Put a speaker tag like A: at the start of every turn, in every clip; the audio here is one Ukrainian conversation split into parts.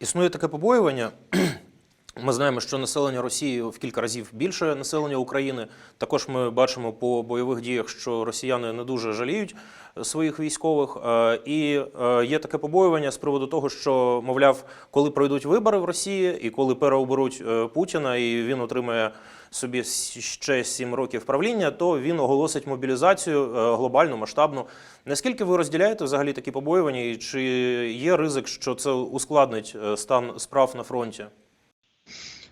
A: Існує таке побоювання. Ми знаємо, що населення Росії в кілька разів більше населення України. Також ми бачимо по бойових діях, що росіяни не дуже жаліють е, своїх військових. Е, І е, є таке побоювання з приводу того, що мовляв, коли пройдуть вибори в Росії і коли переоберуть Путіна, і він отримає собі ще сім років правління, то він оголосить мобілізацію глобальну, масштабну. Наскільки ви розділяєте взагалі такі побоювання, і чи є ризик, що це ускладнить стан справ на фронті?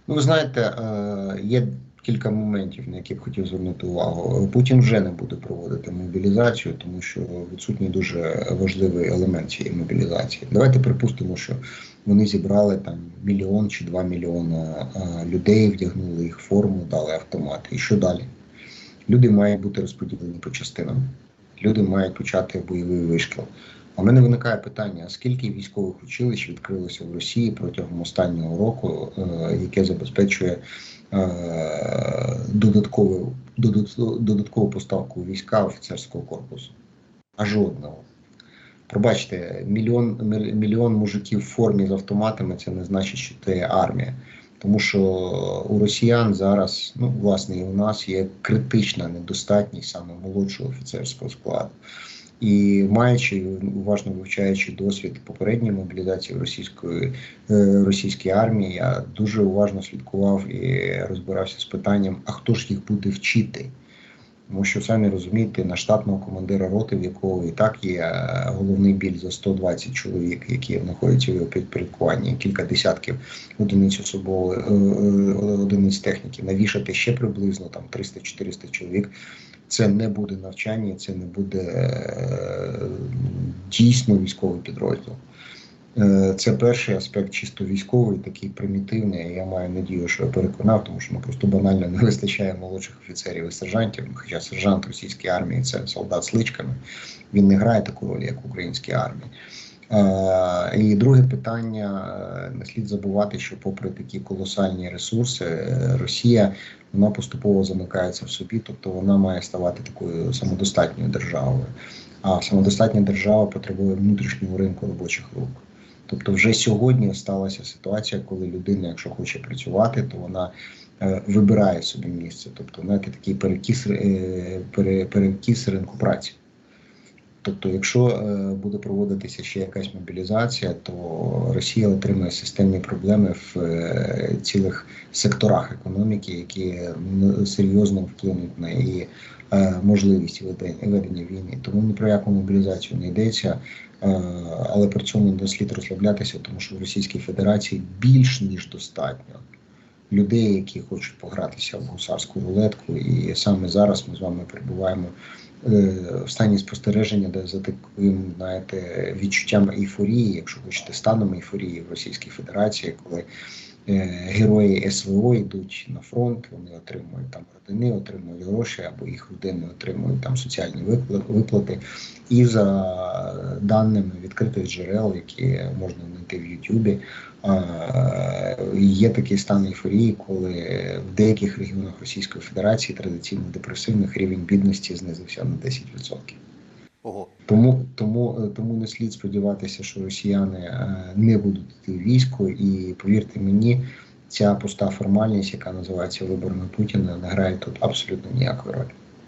B: Ну, ви знаєте, е, є кілька моментів, на які б хотів звернути увагу. Путін вже не буде проводити мобілізацію, тому що відсутній дуже важливий елемент цієї мобілізації. Давайте припустимо, що вони зібрали там мільйон чи два мільйона е, людей, вдягнули їх форму, дали автомати. І що далі? Люди мають бути розподілені по частинам. Люди мають почати бойовий вишкіл. У мене виникає питання: скільки військових училищ відкрилося в Росії протягом останнього року, е, яке забезпечує е, додаткову, додат- додаткову поставку війська офіцерського корпусу? А жодного. Пробачте, мільйон, мільйон мужиків в формі з автоматами це не значить, що це армія. Тому що у росіян зараз, ну власне, і у нас є критична недостатність саме молодшого офіцерського складу. І маючи уважно вивчаючи досвід попередньої мобілізації російської е, російської армії, я дуже уважно слідкував і розбирався з питанням: а хто ж їх буде вчити? Тому що самі розумієте, на штатного командира роти, в якого і так є е, головний біль за 120 чоловік, які знаходяться в його підпорядкуванні, кілька десятків одиниць особової е, е, одиниць техніки, навішати ще приблизно там 300-400 чоловік. Це не буде навчання, це не буде дійсно військовий підрозділ. Е, Це перший аспект чисто військовий, такий примітивний. Я маю надію, що я переконав, тому що ну, просто банально не вистачає молодших офіцерів і сержантів. Хоча сержант російської армії це солдат з личками. Він не грає таку роль, як в українській армії. Е, І друге питання: е, не слід забувати, що, попри такі колосальні ресурси, Росія вона поступово замикається в собі, тобто вона має ставати такою самодостатньою державою. А самодостатня держава потребує внутрішнього ринку робочих рук. Тобто, вже сьогодні сталася ситуація, коли людина, якщо хоче працювати, то вона е, вибирає собі місце. Тобто, знаєте, такий перекіс, е, перекіс ринку праці. Тобто, якщо е, буде проводитися ще якась мобілізація, то Росія отримає системні проблеми в е, цілих секторах економіки, які серйозно вплинуть на її е, можливість ведення, війни. Тому ні про яку мобілізацію не йдеться, але при цьому не слід розслаблятися, тому що в Російській Федерації більш ніж достатньо людей, які хочуть погратися в гусарську рулетку, і саме зараз ми з вами перебуваємо в стані спостереження, де за таким, знаєте, відчуттям ейфорії, якщо хочете, станом ейфорії в Російській Федерації, коли е, герої СВО йдуть на фронт, вони отримують там родини, отримують гроші, або їх родини отримують там соціальні випла- виплати. І за даними відкритих джерел, які можна знайти в Ютубі, е, є такий стан ейфорії, коли в деяких регіонах Російської Федерації традиційно депресивних рівень бідності знизився на 10%.
A: Ого.
B: Тому, тому, тому не слід сподіватися, що росіяни е, не будуть йти в військо, і повірте мені, ця пуста формальність, яка називається виборами Путіна, не грає тут абсолютно ніякої ролі.